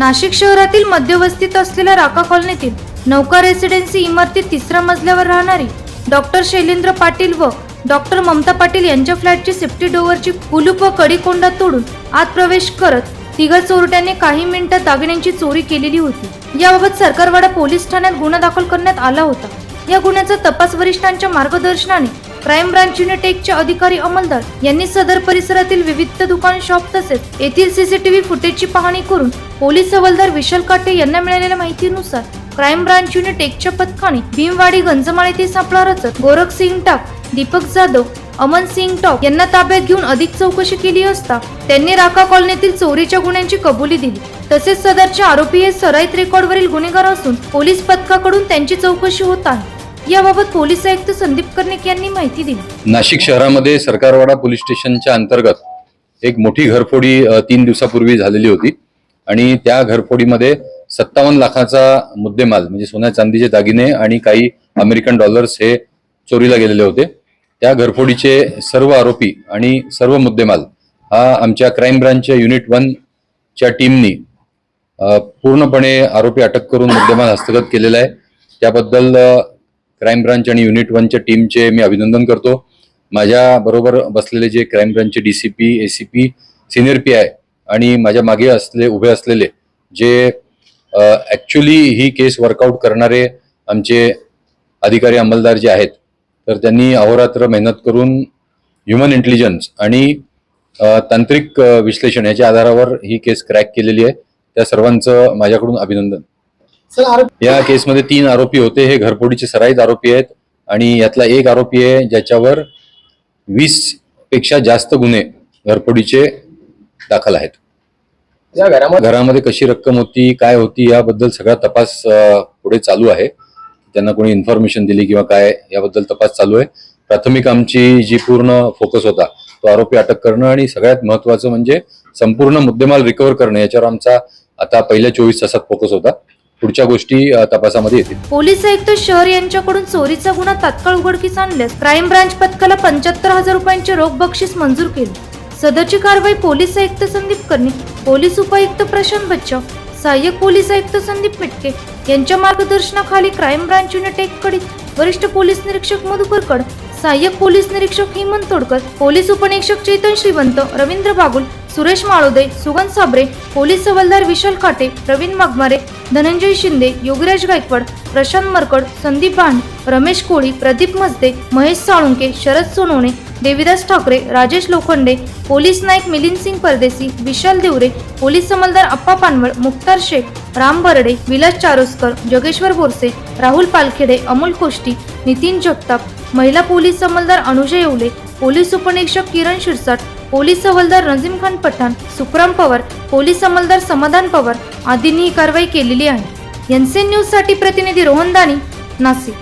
नाशिक शहरातील मध्यवस्तीत असलेल्या राका कॉलनीतील नौका रेसिडेन्सी इमारतीत तिसऱ्या मजल्यावर राहणारी डॉक्टर शैलेंद्र पाटील व डॉक्टर ममता पाटील यांच्या फ्लॅटची सेफ्टी डोअरची कुलूप व कडीकोंडा तोडून आत प्रवेश करत तिघा चोरट्याने काही मिनिटात दागिन्यांची चोरी केलेली होती. याबाबत सरकारवाडा पोलीस ठाण्यात गुन्हा दाखल करण्यात आला होता. या गुन्ह्याचा तपास वरिष्ठांच्या मार्गदर्शनाने क्राईम ब्रांच युनिट अधिकारी अंमलदार यांनी सदर परिसरातील विविध दुकान शॉप तसेच येथील सीसीटीव्ही फुटेजची पाहणी करून पोलीस हवालदार विशाल काटे यांना मिळालेल्या माहितीनुसार क्राईम ब्रांच युनिटेकच्या पथकाने भीमवाडी गंजमाळ येथे सापळा रचत गोरख सिंग टाक दीपक जाधव अमन सिंग टॉप यांना ताब्यात घेऊन अधिक चौकशी केली असता त्यांनी राका कॉलनीतील चोरीच्या गुन्ह्यांची कबुली दिली. तसेच सदरचे आरोपी हे सराईत रेकॉर्डवरील गुन्हेगार असून पोलीस पथकाकडून त्यांची चौकशी होत आहे. याबाबत पोलीस आयुक्त संदीप कर्णिक यांनी माहिती दिली. नाशिक शहरामध्ये सरकारवाडा पोलीस स्टेशनच्या अंतर्गत एक मोठी घरफोडी तीन दिवसापूर्वी झालेली होती आणि त्या घरफोडीमध्ये सत्तावन्न लाखाचा मुद्देमाल म्हणजे सोन्या चांदीचे दागिने आणि काही अमेरिकन डॉलर्स हे चोरीला गेलेले होते. त्या घरफोडीचे सर्व आरोपी आणि सर्व मुद्देमाल हा आमच्या क्राईम ब्रांचच्या युनिट वनच्या टीमनी पूर्णपणे आरोपी अटक करून मुद्देमाल हस्तगत केलेला आहे. त्याबद्दल क्राईम ब्रांच आणि युनिट वनच्या टीमचे मी अभिनंदन करतो. माझ्या बरोबर बसलेले जे crime ब्रांचचे DCP ACP senior P I आणि माझ्या मागे असले उभे असलेले जे ॲक्च्युली ही केस वर्कआउट करणारे आमचे अधिकारी अंमलदार जे आहेत तर त्यांनी अहोरात्र मेहनत करून ह्युमन इंटेलिजन्स आणि तांत्रिक विश्लेषण याच्या आधारावर ही केस क्रॅक केलेली आहे. त्या सर्वांचं माझ्याकडून अभिनंदन. या केसमध्ये तीन आरोपी होते. हे घरफोडीचे सराईत आरोपी आहेत आणि यातला एक आरोपी आहे ज्याच्यावर वीसपेक्षा जास्त गुन्हे घरफोडीचे दाखल आहेत. घरामध्ये घरामध्ये कशी रक्कम होती काय होती याबद्दल सगळा तपास पुढे चालू आहे. त्यांना कोणी इन्फॉर्मेशन दिली किंवा काय याबद्दल तपास चालू आहे. प्राथमिक आमची जी पूर्ण फोकस होता तो आरोपी अटक करणं आणि सगळ्यात महत्वाचं म्हणजे संपूर्ण मुद्देमाल रिकव्हर करणं याच्यावर आमचा आता पहिल्या चोवीस तासात फोकस होता. पुढच्या गोष्टी तपासामध्ये येतील. पोलीस आयुक्त शहर यांच्याकडून चोरीचा गुन्हा तात्काळ उघडकीस आणल्यास क्राईम ब्रांच पथकाला पंच्याहत्तर हजार रुपयांचे रोख बक्षीस मंजूर केले. सदरची कारवाई पोलीस आयुक्त संदीप कर्णिक पोलीस उपायुक्त प्रशांत बच्चाव सहाय्यक पोलीस आयुक्त संदीप मिटके यांच्या मार्गदर्शनाखाली क्राईम ब्रांच युनिट एक कडील वरिष्ठ पोलीस निरीक्षक मधुकर कड सहाय्यक पोलीस निरीक्षक हेमंत तोडकर पोलीस उपनिरीक्षक चेतन श्रीवंत रवींद्र बागुल सुरेश माळोदे सुगंध साबरे पोलीस हवालदार विशाल काटे प्रवीण वाघमारे धनंजय शिंदे योगीराज गायकवाड प्रशांत मरकड संदीप भांड रमेश कोळी प्रदीप मजदे महेश साळुंके शरद सोनवणे देविदास ठाकरे राजेश लोखंडे पोलीस नाईक मिलिंद सिंग परदेसी विशाल देवरे पोलीस अंमलदार अप्पा पानवळ मुक्तार शेख राम बर्डे विलास चारोस्कर जगेश्वर बोरसे राहुल पालखेडे अमोल कोष्टी नितीन जगताप महिला पोलीस अंमलदार अनुजय येवले पोलीस उपनिरीक्षक किरण शिरसाट पोलीस हवालदार नजीम खान पठाण सुखराम पवार पोलीस अंमलदार समाधान पवार आदींनी ही कारवाई केलेली आहे. एनसीएन न्यूजसाठी प्रतिनिधी रोहन दानी नाशिक.